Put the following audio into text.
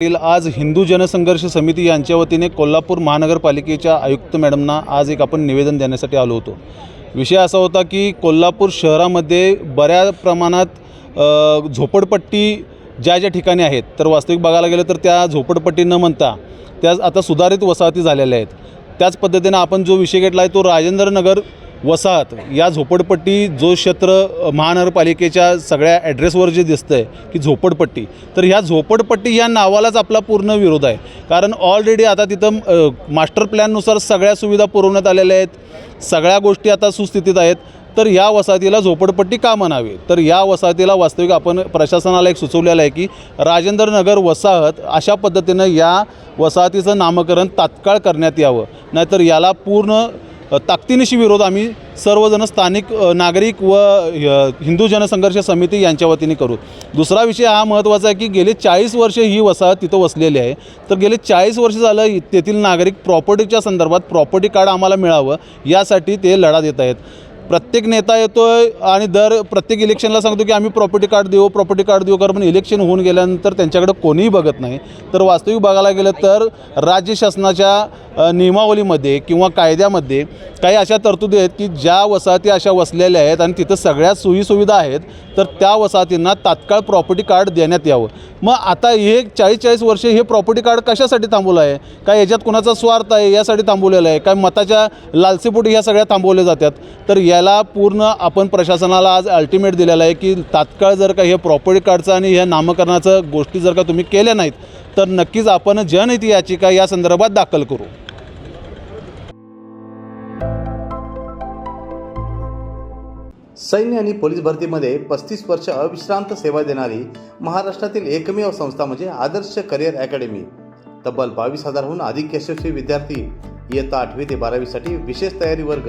आज हिंदू जनसंघर्ष समिती यांच्या वतीने कोल्हापूर महानगरपालिकेच्या आयुक्त मॅडमना आज एक आपण निवेदन देण्यासाठी आलो होतो. विषय असा होता की कोल्हापूर शहरामध्ये बऱ्या प्रमाणात झोपडपट्टी ज्या ज्या ठिकाणी आहेत तर वास्तविक बघायला गेलं तर त्या झोपडपट्टी न म्हणता त्या आता सुधारित वसाहती झालेल्या आहेत. त्याच पद्धतीनं आपण जो विषय घेतला आहे तो राजेंद्र नगर वसाहत या झोपडपट्टी जो क्षेत्र महानगरपालिकेच्या सगळ्या ॲड्रेसवर जे दिसतं आहे की झोपडपट्टी. तर ह्या झोपडपट्टी या नावालाच आपला पूर्ण विरोध आहे. कारण ऑलरेडी आता तिथं मास्टर प्लॅननुसार सगळ्या सुविधा पुरवण्यात आलेल्या आहेत. सगळ्या गोष्टी आता सुस्थितीत आहेत. तर या वसाहतीला झोपडपट्टी का म्हणावी? तर या वसाहतीला वास्तविक आपण प्रशासनाला एक सुचवलेलं आहे की राजेंद्र नगर वसाहत अशा पद्धतीनं या वसाहतीचं नामकरण तात्काळ करण्यात यावं. नाहीतर याला पूर्ण ताकदीनिशी विरोध आम्ही सर्वजण स्थानिक नागरिक व हिंदू जनसंघर्ष समिती यांच्या वतीने करू. दुसरा विषय हा महत्त्वाचा आहे की गेले चाळीस वर्ष ही वसाहत तिथं वसलेली आहे. तर गेले चाळीस वर्ष झालं तेथील नागरिक प्रॉपर्टीच्या संदर्भात प्रॉपर्टी कार्ड आम्हाला मिळावं यासाठी ते लढा देत आहेत. प्रत्येक नेता येतो आहे आणि दर प्रत्येक इलेक्शनला सांगतो की आम्ही प्रॉपर्टी कार्ड देऊ प्रॉपर्टी कार्ड देऊ कारण इलेक्शन होऊन गेल्यानंतर त्यांच्याकडे कोणीही बघत नाही. तर वास्तविक बघायला गेलं तर राज्य शासनाच्या नियमावलीमध्ये किंवा कायद्यामध्ये काही अशा तरतुदी आहेत की ज्या वसाहती अशा वसलेल्या आहेत आणि तिथं सगळ्या सोयीसुविधा आहेत तर त्या वसाहतींना तात्काळ प्रॉपर्टी कार्ड देण्यात यावं. मग आता हे चाळीस चाळीस वर्ष हे प्रॉपर्टी कार्ड कशासाठी थांबवलं आहे? काय याच्यात कुणाचा स्वार्थ आहे? यासाठी थांबवलेलं आहे? काय मताच्या लालसेपोटी ह्या सगळ्या थांबवल्या जातात? तर या याला पूर्ण आपण प्रशासनाला आज अल्टिमेट दिलेला आहे की तात्काळ जर का हे प्रॉपर्टी कार्डचं आणि ह्या नामकरणाचं गोष्टी जर का तुम्ही केल्या नाहीत तर नक्कीच आपण जनहित याचिका या संदर्भात दाखल करू. सैन्य आणि पोलीस भरतीमध्ये पस्तीस वर्ष अविश्रांत सेवा देणारी महाराष्ट्रातील एकमेव संस्था म्हणजे आदर्श करिअर अकॅडमी तब्बल बावीस हजारहून अधिक यशस्वी विद्यार्थी इयत्ता आठवी ते बारावीसाठी विशेष तयारी वर्ग.